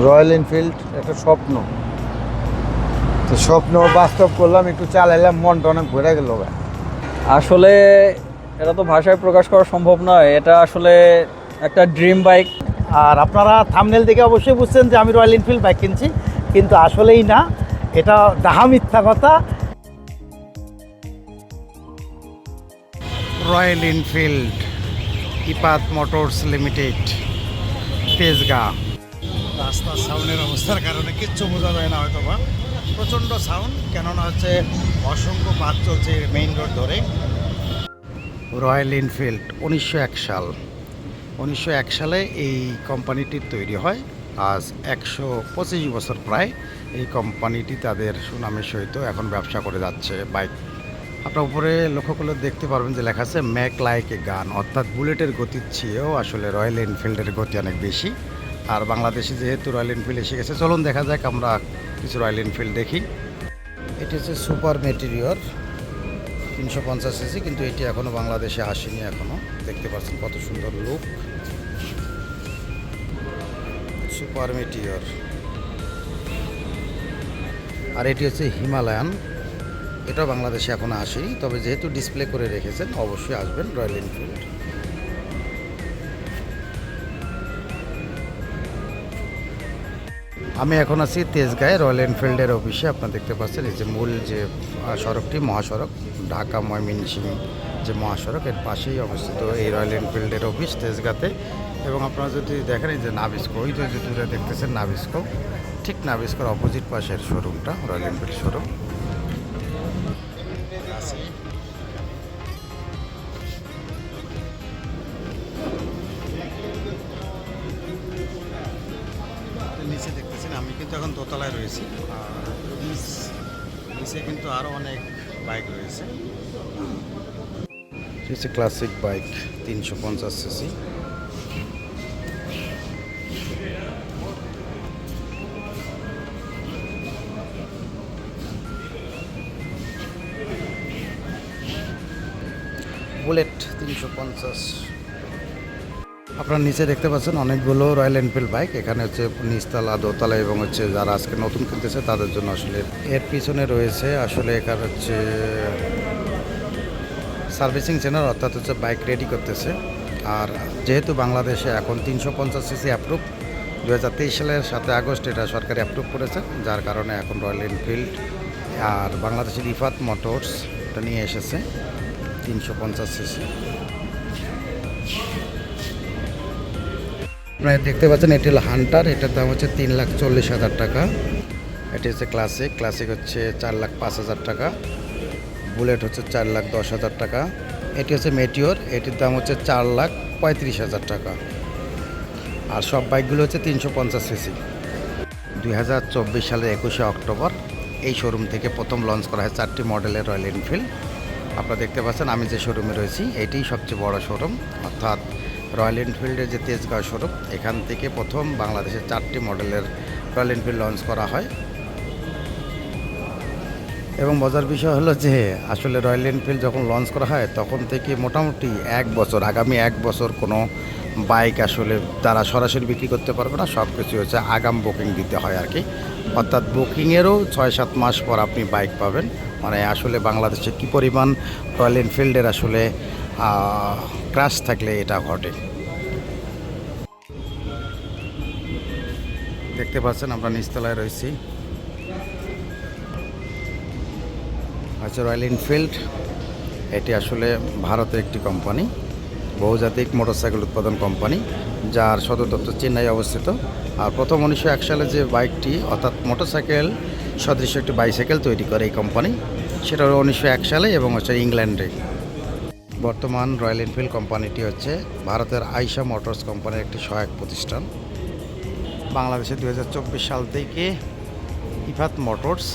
Royal Enfield একটা স্বপ্ন। তো স্বপ্ন বাস্তব করলাম একটু চালাইলাম মনটা অনেক ভরে গেল ভাই। আসলে এটা তো ভাষায় প্রকাশ করা সম্ভব নয় এটা আসলে একটা ড্রিম বাইক আর আপনারা থামনেল দেখে অবশ্যই বুঝছেন যে আমি রয়্যাল এনফিল্ড বাইক কিনছি কিন্তু আসলেই না এটা ডাহা মিথ্যা কথা। রয়্যাল এনফিল্ড ইপাত মোটরস লিমিটেড তেজগা। রাস্তার সাউন্ডের অবস্থার কারণে কিচ্ছু বোঝা যায় না হয়তো বা প্রচণ্ড সাউন্ড, কেননা হচ্ছে অসংখ্য বাস চলছে মেইন রোড ধরে। রয়্যাল এনফিল্ড উনিশশো এক সাল। উনিশশো এক সালে এই কোম্পানিটির তৈরি হয়। আজ একশো পঁচিশ বছর প্রায় এই কোম্পানিটি তাদের সুনামের সহিত এখন ব্যবসা করে যাচ্ছে। বাইক আপনার উপরে লক্ষ্য করলে দেখতে পারবেন যে লেখা আছে ম্যাক লাইক গান অর্থাৎ বুলেটের গতির চেয়েও আসলে রয়্যাল এনফিল্ডের গতি অনেক বেশি। আর বাংলাদেশে যেহেতু রয়্যাল এনফিল্ড এসে গেছে, চলুন দেখা যাক আমরা কিছু রয়্যাল এনফিল্ড দেখি। এটি হচ্ছে সুপার মেটেরিয়র, তিনশো পঞ্চাশ সিসি, কিন্তু এটি এখনও বাংলাদেশে আসেনি এখনও দেখতে পাচ্ছেন কত সুন্দর লুক সুপার মেটিওর আর এটি হচ্ছে হিমালয়ান। এটাও বাংলাদেশে এখনও আসেনি, তবে যেহেতু ডিসপ্লে করে রেখেছেন, অবশ্যই আসবেন রয়্যাল এনফিল্ড আমি এখন আছি তেজগাঁয়ে রয়্যাল এনফিল্ডের অফিসে। আপনারা দেখতে পাচ্ছেন এই যে মূল যে সড়কটি, মহাসড়ক, ঢাকা ময়মিনসিং যে মহাসড়ক, এর পাশেই অবস্থিত এই রয়্যাল এনফিল্ডের অফিস তেজগাঁতে। এবং আপনারা যদি দেখেন এই যে নাবিস্কো ওই যে দূরে দেখতেছেন নাবিস্কো, ঠিক নাবিস্কোর অপোজিট পাশের শোরুমটা রয়্যাল এনফিল্ড শোরুম নিচে দেখতেছেন, আমি কিন্তু এখন দোতলায় রয়েছি। আর নিচ- কিন্তু আরও অনেক বাইক রয়েছে। ক্লাসিক বাইক তিনশো পঞ্চাশ সিসি বুলেট তিনশো পঞ্চাশ। আপনারা নিচে দেখতে পাচ্ছেন অনেকগুলো রয়্যাল এনফিল্ড বাইক। এখানে হচ্ছে নিচতলা, দোতলা এবং হচ্ছে যারা আজকে নতুন কিনতেছে তাদের জন্য আসলে এর পিছনে রয়েছে আসলে এখানে হচ্ছে সার্ভিসিং সেন্টার অর্থাৎ হচ্ছে বাইক রেডি করতেছে। আর যেহেতু বাংলাদেশে এখন তিনশো পঞ্চাশ সিসি অ্যাপ্রুভ দু হাজার তেইশ সালের সাথে আগস্ট এটা সরকারি অ্যাপ্রুভ করেছে, যার কারণে এখন রয়্যাল এনফিল্ড আর বাংলাদেশের ইফাত মোটরস এটা নিয়ে এসেছে তিনশো পঞ্চাশ সিসি আপনারা দেখতে পাচ্ছেন, এটি হলো হান্টার, এটার দাম হচ্ছে তিন লাখ চল্লিশ হাজার টাকা। এটি হচ্ছে ক্লাসিক ক্লাসিক হচ্ছে চার লাখ পাঁচ হাজার টাকা। বুলেট হচ্ছে চার লাখ দশ হাজার টাকা। এটি হচ্ছে মেটিওর, এটির দাম হচ্ছে চার লাখ পঁয়ত্রিশ হাজার টাকা। আর সব বাইকগুলো হচ্ছে তিনশো পঞ্চাশ সিসি। দুই হাজার চব্বিশ সালের একুশে অক্টোবর, এই শোরুম থেকে প্রথম লঞ্চ করা হয় চারটি মডেলের রয়্যাল এনফিল্ড আপনারা দেখতে পাচ্ছেন, আমি যে শোরুমে রয়েছি, এটিই সবচেয়ে বড় শোরুম অর্থাৎ রয়্যাল এনফিল্ডের যে তেজগাঁও স্বরূপ এখান থেকে প্রথম বাংলাদেশের চারটি মডেলের রয়্যাল এনফিল্ড লঞ্চ করা হয়। এবং মজার বিষয় হলো যে, আসলে রয়্যাল এনফিল্ড যখন লঞ্চ করা হয়, তখন থেকে মোটামুটি এক বছর, আগামী এক বছর কোনো বাইক আসলে তারা সরাসরি বিক্রি করতে পারবে না সব কিছু হচ্ছে আগাম বুকিং দিতে হয় আর কি। অর্থাৎ বুকিংয়েরও ছয় সাত মাস পর আপনি বাইক পাবেন। মানে আসলে বাংলাদেশে কী পরিমাণ রয়্যাল এনফিল্ডের আসলে ক্রাশ থাকলে এটা ঘটে। দেখতে পাচ্ছেন আমরা নিচতলায় রয়েছি। আচ্ছা রয়্যাল এনফিল্ড এটি আসলে ভারতের একটি কোম্পানি বহুজাতিক মোটরসাইকেল উৎপাদন কোম্পানি, যার সদর দপ্তর চেন্নাই অবস্থিত। আর প্রথম উনিশশো এক সালে যে বাইকটি, অর্থাৎ মোটরসাইকেল সদৃশ্য একটি বাইসাইকেল তৈরি করে এই কোম্পানি, সেটা হলো উনিশশো এক সালে এবং হচ্ছে ইংল্যান্ডে। বর্তমান রয়্যাল এনফিল্ড কোম্পানিটি হচ্ছে ভারতের আইসা মোটরস কোম্পানির একটি সহায়ক প্রতিষ্ঠান। বাংলাদেশে দু হাজার চব্বিশ সাল থেকে ইফাত মোটরস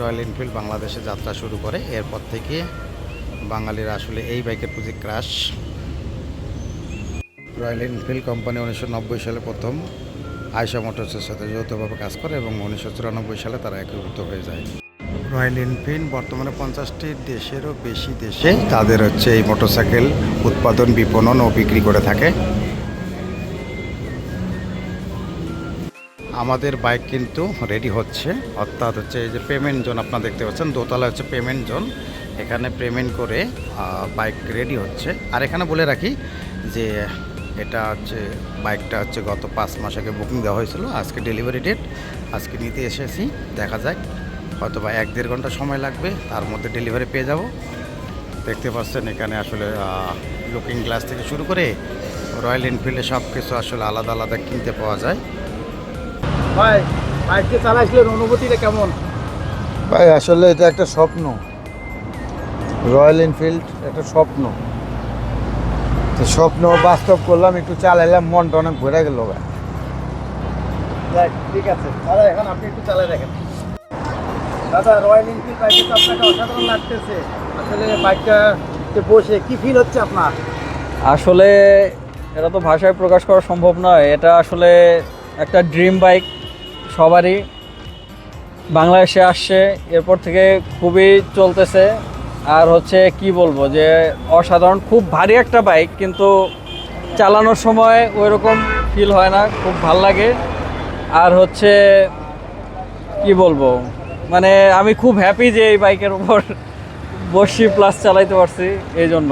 রয়্যাল এনফিল্ড বাংলাদেশে যাত্রা শুরু করে। এরপর থেকে বাঙালিরা আসলে এই বাইকের প্রতি ক্রাশ রয়্যাল এনফিল্ড কোম্পানি উনিশশো নব্বই সালে প্রথম আয়সা মোটরসের সাথে যৌথভাবে কাজ করে এবং উনিশশো চুরানব্বই সালে তারা একীভূত হয়ে যায়। রয়্যাল এনফিল্ড বর্তমানে পঞ্চাশটি দেশেরও বেশি দেশে তাদের হচ্ছে এই মোটরসাইকেল উৎপাদন বিপণন ও বিক্রি করে থাকে। আমাদের বাইক কিন্তু রেডি হচ্ছে। অর্থাৎ হচ্ছে এই যে পেমেন্ট জোন আপনারা দেখতে পাচ্ছেন দোতলা হচ্ছে পেমেন্ট জোন এখানে পেমেন্ট করে বাইক রেডি হচ্ছে। আর এখানে বলে রাখি যে এটা হচ্ছে বাইকটা হচ্ছে গত পাঁচ মাস আগে বুকিং দেওয়া হয়েছিল আজকে ডেলিভারি ডেট আজকে নিতে এসেছি দেখা যাক হয়তো বা এক দেড় ঘণ্টা সময় লাগবে তার মধ্যে ডেলিভারি পেয়ে যাব। দেখতে পাচ্ছেন এখানে আসলে লুকিং গ্লাস থেকে শুরু করে রয়্যাল এনফিল্ডে সব কিছু আসলে আলাদা আলাদা কিনতে পাওয়া যায়। ভাই বাইককে চালাইছিলেন অনুভূতিটা কেমন? ভাই আসলে এটা একটা স্বপ্ন। রয়্যাল এনফিল্ড একটা স্বপ্ন। তো স্বপ্ন বাস্তব করলাম একটু চালাইলাম মনটা অনেক ভরে গেল ঠিক আছে। দাদা এখন আপনি একটু চালাই দেখেন। দাদা রয়্যাল এনফিল্ড বাইকে তো আপনাকে অসাধারণ লাগতেছে। আসলে বাইকটাতে বসে কি ফিল হচ্ছে আপনার? আসলে এটা তো ভাষায় প্রকাশ করা সম্ভব নয়। এটা আসলে একটা ড্রিম বাইক সবারই। বাংলাদেশে আসছে এরপর থেকে খুবই চলতেছে। আর হচ্ছে কি বলব যে অসাধারণ, খুব ভারী একটা বাইক কিন্তু চালানোর সময় ওই রকম ফিল হয় না, খুব ভালো লাগে। আর হচ্ছে কি বলব মানে আমি খুব হ্যাপি যে এই বাইকের উপর বসি প্লাস চালাইতে পারছি এই জন্য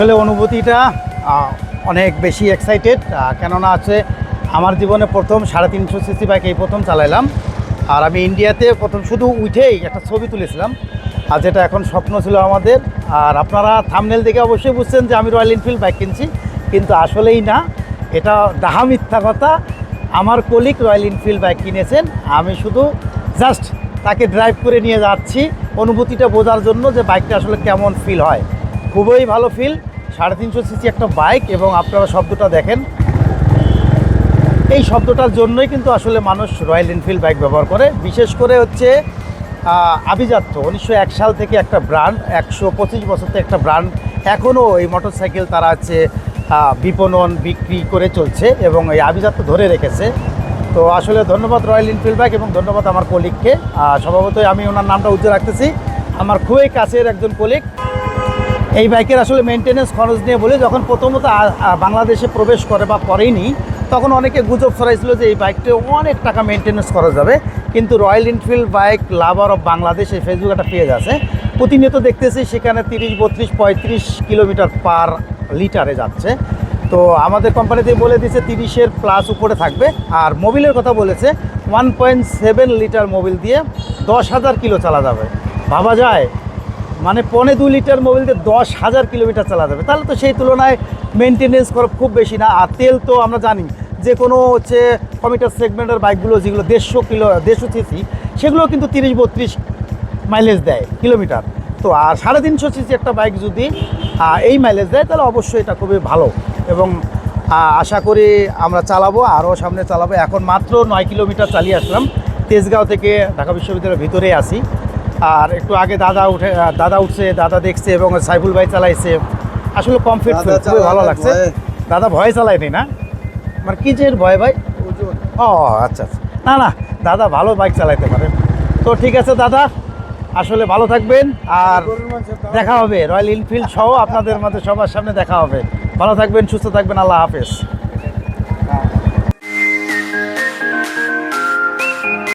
আসলে অনুভূতিটা অনেক বেশি এক্সাইটেড কেননা আছে আমার জীবনে প্রথম সাড়ে তিনশো সিসি বাইক এই প্রথম চালাইলাম। আর আমি ইন্ডিয়াতে প্রথম শুধু উঠেই একটা ছবি তুলেছিলাম। আর যেটা এখন স্বপ্ন ছিল আমাদের। আর আপনারা থামনেল দেখে অবশ্যই বুঝছেন যে আমি রয়্যাল এনফিল্ড বাইক কিনছি। কিন্তু আসলেই না, এটা ডাহা মিথ্যা কথা। আমার কলিক রয়্যাল এনফিল্ড বাইক কিনেছেন। আমি শুধু জাস্ট তাকে ড্রাইভ করে নিয়ে যাচ্ছি। অনুভূতিটা বোঝার জন্য যে বাইকটা আসলে কেমন ফিল হয়। খুবই ভালো ফিল সাড়ে তিনশো সিসি একটা বাইক এবং আপনারা শব্দটা দেখেন। এই শব্দটার জন্যই কিন্তু আসলে মানুষ রয়্যাল এনফিল্ড বাইক ব্যবহার করে। বিশেষ করে হচ্ছে আভিজাত্য। উনিশশো এক সাল থেকে একটা ব্র্যান্ড, একশো পঁচিশ বছর থেকে একটা ব্র্যান্ড এখনও এই মোটরসাইকেল তারা হচ্ছে বিপণন, বিক্রি করে চলছে এবং এই আভিজাত্য ধরে রেখেছে। তো আসলে ধন্যবাদ রয়্যাল এনফিল্ড বাইক এবং ধন্যবাদ আমার কলিগকে স্বভাবতই আমি ওনার নামটা উজ্জ্বল রাখতেছি। আমার খুবই কাছের একজন কলিগ এই বাইকের আসলে মেনটেনেন্স খরচ নিয়ে বলে, যখন প্রথমত বাংলাদেশে প্রবেশ করে বা করেনি তখন অনেকে গুজব ছড়াইছিল যে এই বাইকটা অনেক টাকা মেনটেনেন্স করা যাবে। কিন্তু Royal Enfield bike lover of Bangladesh এই ফেসবুক একটা পেজ আছে। প্রতিনিয়ত দেখতেছি সেখানে তিরিশ, বত্রিশ, পঁয়ত্রিশ কিলোমিটার পার লিটারে যাচ্ছে। তো আমাদের কোম্পানিতে বলে দিয়েছে তিরিশের প্লাস উপরে থাকবে। আর মোবিলের কথা বলেছে one point seven litre Mobil দিয়ে দশ হাজার কিলো চালা যাবে। ভাবা যায় মানে পনে দু লিটার মোবিল দিয়ে দশ হাজার কিলোমিটার চালা যাবে। তাহলে তো সেই তুলনায় মেনটেনেন্স খরচ খুব বেশি না। আর তেল তো আমরা জানি, যে কোনো হচ্ছে কমিটার সেগমেন্টের বাইকগুলো যেগুলো দেড়শো কিলো, দেড়শো সিসি সেগুলো কিন্তু তিরিশ বত্রিশ মাইলেজ দেয় কিলোমিটার তো আর সাড়ে তিনশো সিসি একটা বাইক যদি এই মাইলেজ দেয়, তাহলে অবশ্যই এটা খুবই ভালো। এবং আশা করি আমরা চালাবো, আরও সামনে চালাবো। এখন মাত্র নয় কিলোমিটার চালিয়ে আসলাম। তেজগাঁও থেকে ঢাকা বিশ্ববিদ্যালয়ের ভিতরে আসি আর একটু আগে দাদা উঠে দাদা উঠছে দাদা দেখছে এবং সাইফুল ভাই চালাইছে। আসলে কমফিট খুবই ভালো লাগছে। দাদা ভয় চালায়নি না? মানে কি যে ভয় ভাই? ও আচ্ছা আচ্ছা। না না দাদা ভালো বাইক চালাইতে পারে। তো ঠিক আছে দাদা আসলে ভালো থাকবেন আর দেখা হবে। রয়্যাল এনফিল্ড সহ আপনাদের মধ্যে সবার সামনে দেখা হবে। ভালো থাকবেন সুস্থ থাকবেন আল্লাহ হাফেজ।